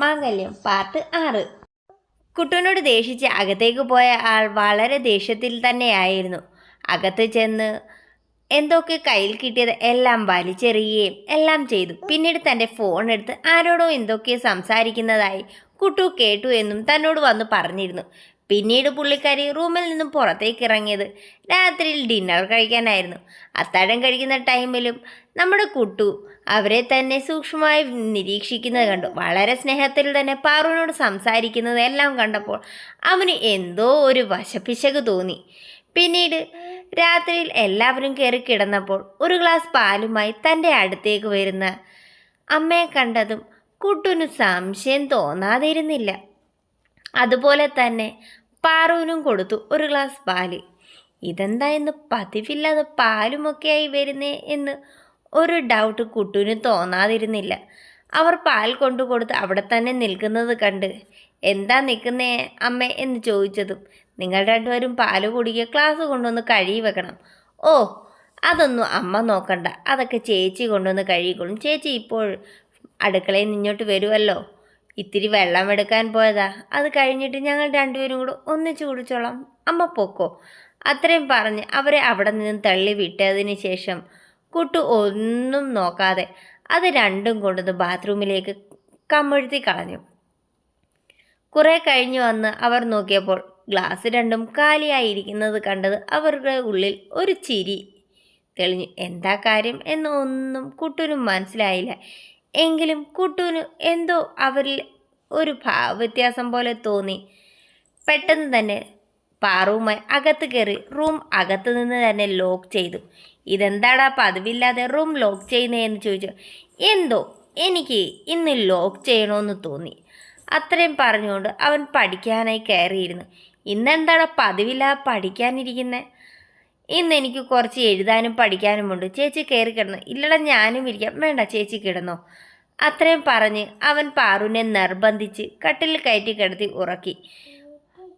മാംഗല്യം part ആറ്. കുട്ടനോട് ദേഷിച്ച് അകത്തേക്ക് പോയ ആൾ വളരെ ദേഷ്യത്തിൽ തന്നെയായിരുന്നു. അകത്ത് ചെന്ന് എന്തൊക്കെ കയ്യിൽ കിട്ടിയത് എല്ലാം വലിച്ചെറിയുകയും എല്ലാം ചെയ്തു. പിന്നീട് തന്റെ ഫോൺ എടുത്ത് ആരോടോ എന്തൊക്കെ സംസാരിക്കുന്നതായി കുട്ടു കേട്ടു എന്നും തന്നോട് വന്ന് പറഞ്ഞിരുന്നു. പിന്നീട് പുള്ളിക്കാരി റൂമിൽ നിന്നും പുറത്തേക്ക് ഇറങ്ങിയത് രാത്രിയിൽ ഡിന്നർ കഴിക്കാനായിരുന്നു. അത്താഴം കഴിക്കുന്ന ടൈമിലും നമ്മുടെ കുട്ടു അവരെ തന്നെ സൂക്ഷ്മമായി നിരീക്ഷിക്കുന്നത് കണ്ടു. വളരെ സ്നേഹത്തിൽ തന്നെ പാറുവിനോട് സംസാരിക്കുന്നത് എല്ലാം കണ്ടപ്പോൾ അവന് എന്തോ ഒരു വശപ്പിശക് തോന്നി. പിന്നീട് രാത്രിയിൽ എല്ലാവരും കയറി കിടന്നപ്പോൾ ഒരു ഗ്ലാസ് പാലുമായി തന്റെ അടുത്തേക്ക് വരുന്ന അമ്മയെ കണ്ടതും കുട്ടുവിന് സംശയം തോന്നാതിരുന്നില്ല. അതുപോലെ തന്നെ പാറുവിനും കൊടുത്തു ഒരു ഗ്ലാസ് പാൽ. ഇതെന്താ ഇന്ന് പതിവില്ലാതെ പാലുമൊക്കെയായി വരുന്നേ എന്ന് ഒരു ഡൗട്ട് കുട്ടുവിന് തോന്നാതിരുന്നില്ല. അവർ പാൽ കൊണ്ടു കൊടുത്ത് അവിടെ തന്നെ നിൽക്കുന്നത് കണ്ട്. എന്താ നിൽക്കുന്നേ അമ്മ? എന്ന് ചോദിച്ചതും നിങ്ങൾ രണ്ടുപേരും പാൽ കുടിക്കുക ക്ലാസ് കൊണ്ടുവന്ന് കഴുകി വെക്കണം. ഓ അതൊന്നും അമ്മ നോക്കണ്ട. അതൊക്കെ ചേച്ചി കൊണ്ടുവന്ന് കഴുകിക്കൊള്ളും ചേച്ചി ഇപ്പോൾ അടുക്കളയിൽ നിന്നോട്ട് വരുമല്ലോ ഇത്തിരി വെള്ളം എടുക്കാൻ പോയതാ. അത് കഴിഞ്ഞിട്ട് ഞങ്ങൾ രണ്ടുപേരും കൂടെ ഒന്നിച്ചു കുടിച്ചോളാം. അമ്മ പൊക്കോ. അത്രയും പറഞ്ഞ് അവരെ അവിടെ നിന്ന് തള്ളി വിട്ടതിന് ശേഷം കുട്ടു ഒന്നും നോക്കാതെ അത് രണ്ടും കൊണ്ടുവന്ന് ബാത്റൂമിലേക്ക് കമഴ്ത്തി കളഞ്ഞു. കുറെ കഴിഞ്ഞു വന്ന് അവർ നോക്കിയപ്പോൾ ഗ്ലാസ് രണ്ടും കാലിയായിരിക്കുന്നത് കണ്ടത് അവരുടെ ഉള്ളിൽ ഒരു ചിരി തെളിഞ്ഞു. എന്താ കാര്യം എന്നൊന്നും കുട്ടുനും മനസ്സിലായില്ല. എങ്കിലും കുട്ടുവിന് എന്തോ അവരിൽ ഒരു ഭാവവ്യത്യാസം പോലെ തോന്നി. പെട്ടെന്ന് തന്നെ പാറുമായി അകത്ത് കയറി റൂം അകത്ത് നിന്ന് തന്നെ ലോക്ക് ചെയ്തു. ഇതെന്താടാ പതിവില്ലാതെ റൂം ലോക്ക് ചെയ്യുന്നതെന്ന് ചോദിച്ചു. എന്തോ എനിക്ക് ഇന്ന് ലോക്ക് ചെയ്യണമെന്ന് തോന്നി. അത്രയും പറഞ്ഞുകൊണ്ട് അവൻ പഠിക്കാനായി കയറിയിരുന്നു. ഇന്നെന്താടാ പതിവില്ലാതെ പഠിക്കാനിരിക്കുന്നത് ഇന്ന് എനിക്ക് കുറച്ച് എഴുതാനും പഠിക്കാനുമുണ്ട്. ചേച്ചി കയറി കിടന്നു. ഇല്ലടാ ഞാനും ഇരിക്കാം. വേണ്ട ചേച്ചി കിടന്നോ. അത്രയും പറഞ്ഞ് അവൻ പാറുവിനെ നിർബന്ധിച്ച് കട്ടിൽ കയറ്റി കിടത്തി ഉറക്കി.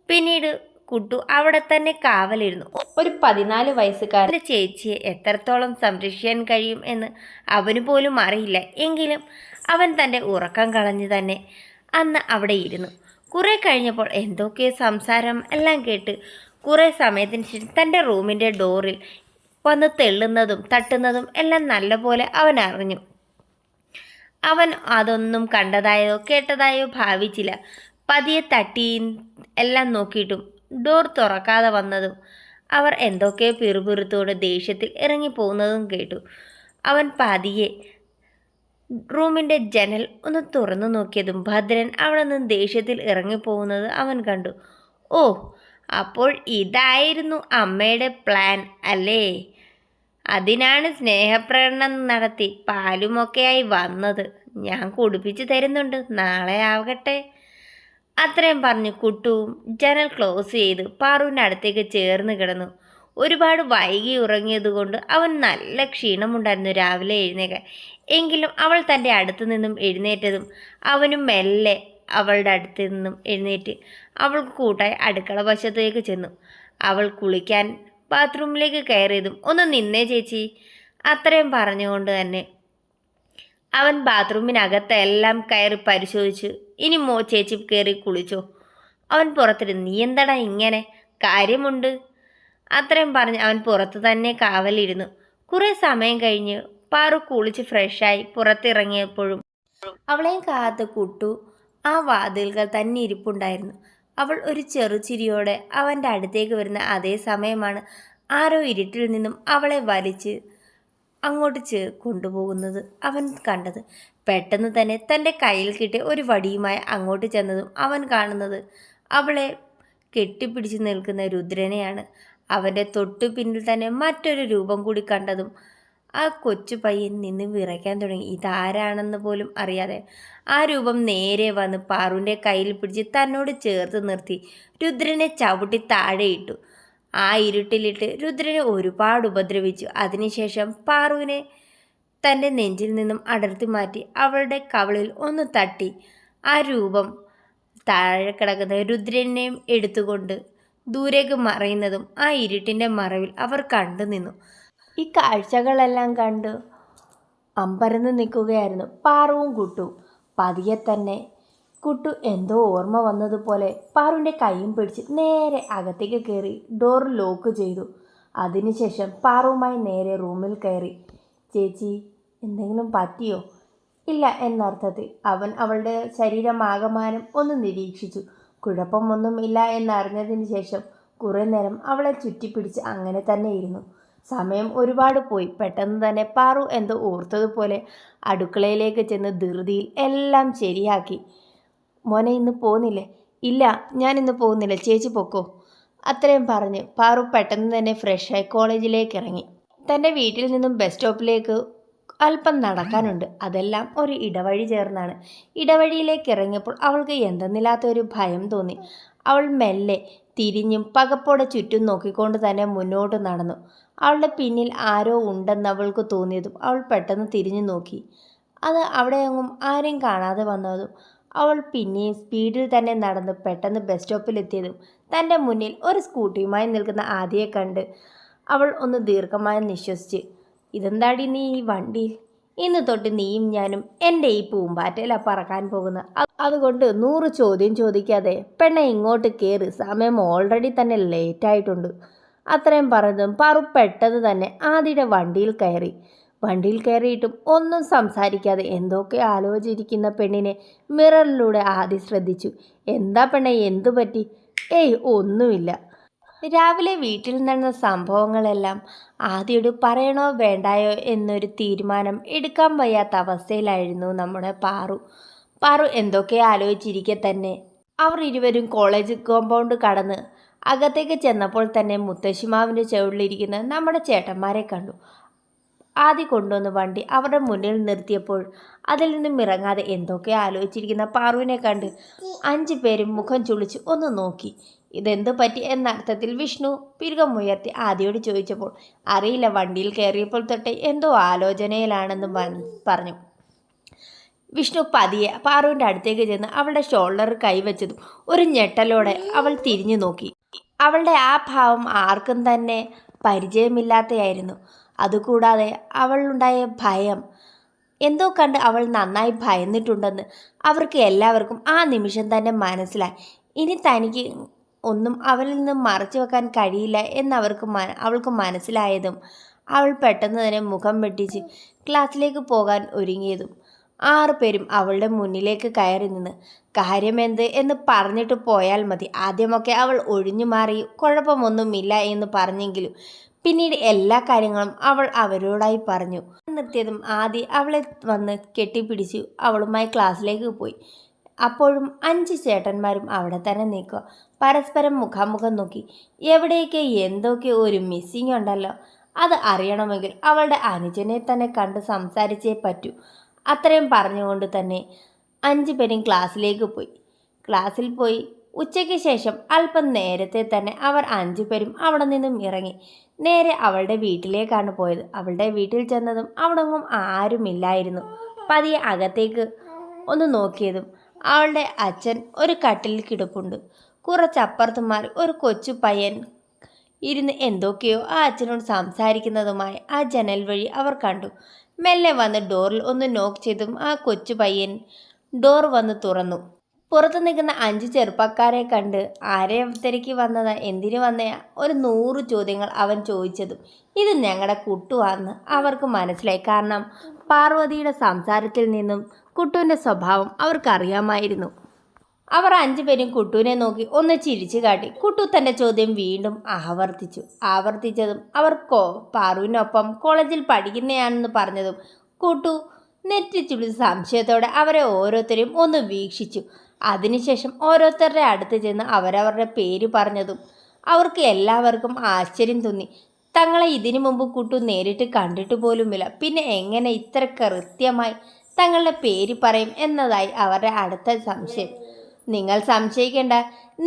പിന്നീട് കുട്ടു അവിടെ തന്നെ കാവലിരുന്നു. ഒരു പതിനാല് വയസ്സുകാരന്റെ ചേച്ചിയെ എത്രത്തോളം സംരക്ഷിക്കാൻ കഴിയും എന്ന് അവന് പോലും അറിയില്ല. എങ്കിലും അവൻ തന്റെ ഉറക്കം കളഞ്ഞു തന്നെ അന്ന് അവിടെ ഇരുന്നു. കുറേ കഴിഞ്ഞപ്പോൾ എന്തൊക്കെയോ സംസാരം എല്ലാം കേട്ട് കുറേ സമയത്തിന് ശേഷം തന്റെ റൂമിന്റെ ഡോറിൽ വന്ന് തെള്ളുന്നതും തട്ടുന്നതും എല്ലാം നല്ലപോലെ അവൻ അറിഞ്ഞു. അവൻ അതൊന്നും കണ്ടതായോ കേട്ടതായോ ഭാവിച്ചില്ല. പതിയെ തട്ടിയും എല്ലാം നോക്കിയിട്ടും ഡോർ തുറക്കാതെ വന്നതും അവർ എന്തൊക്കെയോ പിറുപിറുത്തോടെ ദേഷ്യത്തിൽ ഇറങ്ങിപ്പോകുന്നതും കേട്ടു. അവൻ പതിയെ റൂമിന്റെ ജനൽ ഒന്ന് തുറന്നു നോക്കിയതും ഭദ്രൻ അവിടെ നിന്ന് ദേഷ്യത്തിൽ ഇറങ്ങിപ്പോകുന്നത് അവൻ കണ്ടു. ഓ അപ്പോൾ ഇതായിരുന്നു അമ്മയുടെ പ്ലാൻ അല്ലേ? അതിനാണ് സ്നേഹപ്രകടനം നടത്തി പാലുമൊക്കെയായി വന്നത്. ഞാൻ കുടിപ്പിച്ച് തരുന്നുണ്ട്. നാളെ ആവട്ടെ. അത്രയും പറഞ്ഞ് കുട്ടുവും ജനൽ ക്ലോസ് ചെയ്ത് പാറുവിന്റെ അടുത്തേക്ക് ചേർന്ന് കിടന്നു. ഒരുപാട് വൈകി ഉറങ്ങിയതുകൊണ്ട് അവൻ നല്ല ക്ഷീണമുണ്ടായിരുന്നു രാവിലെ എഴുന്നേക്കാൻ. എങ്കിലും അവൾ തന്റെ അടുത്തു നിന്നും എഴുന്നേറ്റതും അവനും മെല്ലെ അവളുടെ അടുത്ത് നിന്നും എഴുന്നേറ്റ് അവൾക്ക് കൂട്ടായി അടുക്കള വശത്തേക്ക് ചെന്നു. അവൾ കുളിക്കാൻ ബാത്റൂമിലേക്ക് കയറിയതും ഒന്ന് നിന്നേ ചേച്ചി. അത്രയും പറഞ്ഞുകൊണ്ട് തന്നെ അവൻ ബാത്റൂമിനകത്തെല്ലാം കയറി പരിശോധിച്ച്. ഇനി മോ ചേച്ചി കയറി കുളിച്ചോ. അവൻ പുറത്തിരുന്നു. നീ എന്താടാ ഇങ്ങനെ? കാര്യമുണ്ട്. അത്രയും പറഞ്ഞ് അവൻ പുറത്ത് തന്നെ കാവലിരുന്നു. കുറേ സമയം കഴിഞ്ഞ് പാറു കുളിച്ച് ഫ്രഷായി പുറത്തിറങ്ങിയപ്പോഴും അവളെയും കാത്ത് കുട്ടു. ആ വാതിൽകൾ തന്നെ ഇരിപ്പുണ്ടായിരുന്നു. അവൾ ഒരു ചെറുചിരിയോടെ അവന്റെ അടുത്തേക്ക് വരുന്ന അതേ സമയമാണ് ആരോ ഇരുട്ടിൽ നിന്നും അവളെ വലിച്ച് അങ്ങോട്ട് ചേ കൊണ്ടുപോകുന്നത് അവൻ കണ്ടത്. പെട്ടെന്ന് തന്നെ തന്റെ കയ്യിൽ കിട്ടിയ ഒരു വടിയുമായി അങ്ങോട്ട് ചെന്നതും അവൻ കാണുന്നത് അവളെ കെട്ടിപ്പിടിച്ച് നിൽക്കുന്ന രുദ്രനെയാണ്. അവന്റെ തൊട്ടു പിന്നിൽ തന്നെ മറ്റൊരു രൂപം കൂടി കണ്ടതും ആ കൊച്ചു പയ്യൻ നിന്ന് വിറയ്ക്കാൻ തുടങ്ങി. ഇതാരാണെന്ന് പോലും അറിയാതെ ആ രൂപം നേരെ വന്ന് പാറുവിന്റെ കയ്യിൽ പിടിച്ച് തന്നോട് ചേർത്ത് നിർത്തി. രുദ്രനെ ചവിട്ടി താഴെയിട്ടു ആ ഇരുട്ടിലിട്ട് രുദ്രനെ ഒരുപാട് ഉപദ്രവിച്ചു. അതിനുശേഷം പാറുവിനെ തന്റെ നെഞ്ചിൽ നിന്നും അടർത്തി മാറ്റി അവളുടെ കവളിൽ ഒന്ന് തട്ടി ആ രൂപം താഴെ കിടക്കുന്ന രുദ്രനെയും എടുത്തുകൊണ്ട് ദൂരേക്ക് മറയുന്നതും ആ ഇരുട്ടിന്റെ മറവിൽ അവർ കണ്ടു നിന്നു. ഈ കാഴ്ചകളെല്ലാം കണ്ട് അമ്പരന്ന് നിൽക്കുകയായിരുന്നു. പാറുവും കുട്ടു. പതിയെ തന്നെ കുട്ടു എന്തോ ഓർമ്മ വന്നതുപോലെ പാറുവിന്റെ കൈയും പിടിച്ച് നേരെ അകത്തേക്ക് കയറി ഡോർ ലോക്ക് ചെയ്തു. അതിനുശേഷം പാറുവുമായി നേരെ റൂമിൽ കയറി. ചേച്ചി എന്തെങ്കിലും പറ്റിയോ? ഇല്ല എന്നർത്ഥത്തിൽ അവൻ അവളുടെ ശരീരമാകമാനം ഒന്ന് നിരീക്ഷിച്ചു. കുഴപ്പമൊന്നും ഇല്ല എന്നറിഞ്ഞതിന് ശേഷം കുറേ നേരം അവളെ ചുറ്റിപ്പിടിച്ച് അങ്ങനെ തന്നെ ഇരുന്നു. സമയം ഒരുപാട് പോയി. പെട്ടെന്ന് തന്നെ പാറു എന്തോ ഓർത്തതുപോലെ അടുക്കളയിലേക്ക് ചെന്ന് ധൃതിയിൽ എല്ലാം ശരിയാക്കി. മോനെ ഇന്ന് പോകുന്നില്ലേ? ഇല്ല ഞാൻ ഇന്ന് പോകുന്നില്ല. ചേച്ചി പൊക്കോ. അത്രയും പറഞ്ഞ് പാറു പെട്ടെന്ന് തന്നെ ഫ്രഷായി കോളേജിലേക്ക് ഇറങ്ങി. തന്റെ വീട്ടിൽ നിന്നും ബസ് സ്റ്റോപ്പിലേക്ക് അല്പം നടക്കാനുണ്ട്. അതെല്ലാം ഒരു ഇടവഴി ചേർന്നാണ്. ഇടവഴിയിലേക്ക് ഇറങ്ങിയപ്പോൾ അവൾക്ക് എന്തെന്നില്ലാത്ത ഒരു ഭയം തോന്നി. അവൾ മെല്ലെ തിരിഞ്ഞും പകപ്പോടെ ചുറ്റും നോക്കിക്കൊണ്ട് തന്നെ മുന്നോട്ട് നടന്നു. അവളുടെ പിന്നിൽ ആരോ ഉണ്ടെന്ന് അവൾക്ക് തോന്നിയതും അവൾ പെട്ടെന്ന് തിരിഞ്ഞു നോക്കി. അത് അവിടെയെങ്ങും ആരെയും കാണാതെ വന്നതും അവൾ പിന്നെയും സ്പീഡിൽ തന്നെ നടന്ന് പെട്ടെന്ന് ബസ് സ്റ്റോപ്പിലെത്തിയതും തന്റെ മുന്നിൽ ഒരു സ്കൂട്ടിയുമായി നിൽക്കുന്ന ആദിയെ കണ്ട് അവൾ ഒന്ന് ദീർഘമായി നിശ്വസിച്ച് ഇതെന്താടി നീ ഈ വണ്ടിയിൽ ഇന്ന് തൊട്ട് നീയും ഞാനും എന്റെ ഈ പൂമ്പാറ്റയില പറക്കാൻ പോകുന്നു അതുകൊണ്ട് നൂറ് ചോദ്യം ചോദിക്കാതെ പെണ്ണെ ഇങ്ങോട്ട് കയറി സമയം ഓൾറെഡി തന്നെ ലേറ്റ് ആയിട്ടുണ്ട്. അത്രയും പറഞ്ഞതും പറു പെട്ടെന്ന് തന്നെ ആദിയുടെ വണ്ടിയിൽ കയറി. വണ്ടിയിൽ കയറിയിട്ടും ഒന്നും സംസാരിക്കാതെ എന്തൊക്കെ ആലോചിച്ചിരിക്കുന്ന പെണ്ണിനെ മിററിലൂടെ ആദി ശ്രദ്ധിച്ചു. എന്താ പെണ്ണെ എന്തു പറ്റി ഏയ് ഒന്നുമില്ല. രാവിലെ വീട്ടിൽ നടന്ന സംഭവങ്ങളെല്ലാം ആദ്യോട് പറയണോ വേണ്ടായോ എന്നൊരു തീരുമാനം എടുക്കാൻ വയ്യാത്ത അവസ്ഥയിലായിരുന്നു നമ്മുടെ പാറു. പാറു എന്തൊക്കെ ആലോചിച്ചിരിക്കെ തന്നെ. അവർ ഇരുവരും കോളേജ് കോമ്പൗണ്ട് കടന്ന് അകത്തേക്ക് ചെന്നപ്പോൾ തന്നെ മുത്തശ്ശിമാവിന്റെ ചുവടിലിരിക്കുന്ന നമ്മുടെ ചേട്ടന്മാരെ കണ്ടു. ആദ്യം കൊണ്ടുവന്ന വണ്ടി അവരുടെ മുന്നിൽ നിർത്തിയപ്പോൾ അതിൽ നിന്നും ഇറങ്ങാതെ എന്തൊക്കെ ആലോചിച്ചിരിക്കുന്ന പാറുവിനെ കണ്ട് അഞ്ചു പേരും മുഖം ചുളിച്ച് ഒന്ന് നോക്കി. ഇതെന്ത് പറ്റി എന്ന അർത്ഥത്തിൽ വിഷ്ണു പിരുകമുയർത്തി ആദിയോട് ചോദിച്ചപ്പോൾ അറിയില്ല വണ്ടിയിൽ കയറിയപ്പോൾ തൊട്ടേ എന്തോ ആലോചനയിലാണെന്ന് പറഞ്ഞു. വിഷ്ണു പതിയെ പാറുവിന്റെ അടുത്തേക്ക് ചെന്ന് അവളുടെ ഷോൾഡർ കൈവച്ചതും ഒരു ഞെട്ടലോടെ അവൾ തിരിഞ്ഞു നോക്കി. അവളുടെ ആ ഭാവം ആർക്കും തന്നെ പരിചയമില്ലാത്തയായിരുന്നു. അതുകൂടാതെ അവളുണ്ടായ ഭയം. എന്തോ കണ്ട് അവൾ നന്നായി ഭയന്നിട്ടുണ്ടെന്ന് അവർക്ക് എല്ലാവർക്കും ആ നിമിഷം തന്നെ മനസ്സിലായി. ഇനി തനിക്ക് ഒന്നും അവരിൽ നിന്ന് മറച്ചു വെക്കാൻ കഴിയില്ല എന്നവർക്ക് അവൾക്ക് മനസ്സിലായതും അവൾ പെട്ടെന്ന് തന്നെ മുഖം വെട്ടിച്ച് ക്ലാസ്സിലേക്ക് പോകാൻ ഒരുങ്ങിയതും ആറു പേരും അവളുടെ മുന്നിലേക്ക് കയറി നിന്ന് കാര്യമെന്ത്? എന്ന് പറഞ്ഞിട്ട് പോയാൽ മതി. ആദ്യമൊക്കെ അവൾ ഒഴിഞ്ഞു മാറി കുഴപ്പമൊന്നുമില്ല എന്ന് പറഞ്ഞെങ്കിലും പിന്നീട് എല്ലാ കാര്യങ്ങളും അവൾ അവരോടായി പറഞ്ഞു. നിർത്തിയതും ആദ്യം അവളെ വന്ന് കെട്ടിപ്പിടിച്ചു അവളുമായി ക്ലാസ്സിലേക്ക് പോയി. അപ്പോഴും അഞ്ച് ചേട്ടന്മാരും അവിടെ തന്നെ നിൽക്കുക. പരസ്പരം മുഖാമുഖം നോക്കി. എവിടെയൊക്കെ എന്തൊക്കെ ഒരു മിസ്സിങ് ഉണ്ടല്ലോ അത് അറിയണമെങ്കിൽ അവളുടെ അനുജനെ തന്നെ കണ്ട് സംസാരിച്ചേ പറ്റൂ. അത്രയും പറഞ്ഞുകൊണ്ട് തന്നെ അഞ്ചു പേരും ക്ലാസ്സിലേക്ക് പോയി. ക്ലാസ്സിൽ പോയി. ഉച്ചയ്ക്ക് ശേഷം അല്പം നേരത്തെ തന്നെ അവർ അഞ്ചു പേരും അവിടെ നിന്നും ഇറങ്ങി. നേരെ അവളുടെ വീട്ടിലേക്കാണ് പോയത്. അവളുടെ വീട്ടിൽ ചെന്നതും അവിടെങ്ങും ആരുമില്ലായിരുന്നു. പതിയെ അകത്തേക്ക് ഒന്ന് നോക്കിയതും അവളുടെ അച്ഛൻ ഒരു കട്ടിലിൽ കിടപ്പുണ്ട്. കുറച്ചപ്പുറത്ത് മാറി ഒരു കൊച്ചു പയ്യൻ ഇരുന്ന് എന്തൊക്കെയോ ആ അച്ഛനോട് സംസാരിക്കുന്നതുമായി ആ ജനൽ വഴി അവർ കണ്ടു. മെല്ലെ വന്ന് ഡോറിൽ ഒന്ന് നോക്ക് ചെയ്തും ആ കൊച്ചു പയ്യൻ ഡോർ വന്ന് തുറന്നു. പുറത്ത് നിൽക്കുന്ന അഞ്ച് ചെറുപ്പക്കാരെ കണ്ട് ആരെ തിരക്കി വന്നതാ എന്തിനു വന്നയാ ഒരു നൂറ് ചോദ്യങ്ങൾ അവൻ ചോദിച്ചതും ഇത് ഞങ്ങളുടെ കുട്ടുവാന്ന് അവർക്ക് മനസ്സിലായി. കാരണം പാർവതിയുടെ സംസാരത്തിൽ നിന്നും കുട്ടുവിന്റെ സ്വഭാവം അവർക്കറിയാമായിരുന്നു. അവർ അഞ്ചുപേരും കുട്ടുവിനെ നോക്കി ഒന്ന് ചിരിച്ചു കാട്ടി. കുട്ടു തന്റെ ചോദ്യം വീണ്ടും ആവർത്തിച്ചു. ആവർത്തിച്ചതും അവർ കോ പാറുവിനൊപ്പം കോളേജിൽ പഠിക്കുന്നതാണെന്ന് പറഞ്ഞതും കുട്ടു ചുളി സംശയത്തോടെ അവരെ ഓരോരുത്തരെയും ഒന്ന് വീക്ഷിച്ചു. അതിനുശേഷം ഓരോരുത്തരുടെ അടുത്ത് ചെന്ന് അവരവരുടെ പേര് പറഞ്ഞതും അവർക്ക് എല്ലാവർക്കും ആശ്ചര്യം തോന്നി. തങ്ങളെ ഇതിനു മുമ്പ് കുട്ടു നേരിട്ട് കണ്ടിട്ട് പോലുമില്ല. പിന്നെ എങ്ങനെ ഇത്ര കൃത്യമായി തങ്ങളുടെ പേര് പറയും എന്നതായി അവരുടെ അടുത്ത സംശയം. നിങ്ങൾ സംശയിക്കേണ്ട.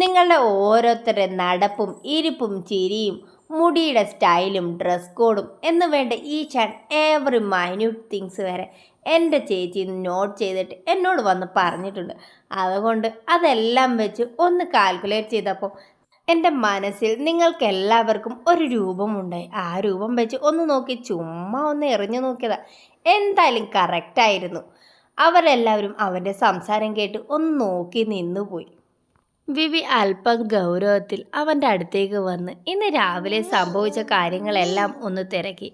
നിങ്ങളുടെ ഓരോരുത്തരുടെ നടപ്പും ഇരിപ്പും ചിരിയും മുടിയുടെ സ്റ്റൈലും ഡ്രസ് കോഡും എന്ന് വേണ്ട each and every minute things വരെ എന്റെ ചേച്ചി നോട്ട് ചെയ്തിട്ട് എന്നോട് വന്ന് പറഞ്ഞിട്ടുണ്ട്. അതുകൊണ്ട് അതെല്ലാം വെച്ച് ഒന്ന് കാൽക്കുലേറ്റ് ചെയ്തപ്പോൾ എന്റെ മനസ്സിൽ നിങ്ങൾക്ക് എല്ലാവർക്കും ഒരു രൂപമുണ്ടായി ആ രൂപം വെച്ച് ഒന്ന് നോക്കി ചുമ്മാ ഒന്ന് എറിഞ്ഞു നോക്കിയതാ. എന്തായാലും കറക്റ്റായിരുന്നു അവരെല്ലാവരും അവന്റെ സംസാരം കേട്ട് ഒന്ന് നോക്കി നിന്നുപോയി. വിവി അല്പം ഗൗരവത്തിൽ അവന്റെ അടുത്തേക്ക് വന്ന് ഇന്ന് രാവിലെ സംഭവിച്ച കാര്യങ്ങളെല്ലാം ഒന്ന് തിരക്കി.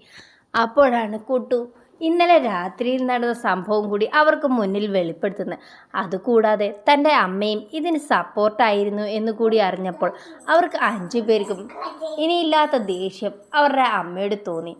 അപ്പോഴാണ് കുട്ടു ഇന്നലെ രാത്രിയിൽ നടന്ന സംഭവം കൂടി അവർക്ക് മുന്നിൽ വെളിപ്പെടുത്തുന്നത്. അതുകൂടാതെ തന്റെ അമ്മയും ഇതിന് സപ്പോർട്ടായിരുന്നു എന്ന് കൂടി അറിഞ്ഞപ്പോൾ അവർക്ക് അഞ്ചു പേർക്കും ഇനിയില്ലാത്ത ദേഷ്യം അവരുടെ അമ്മയോട് തോന്നി.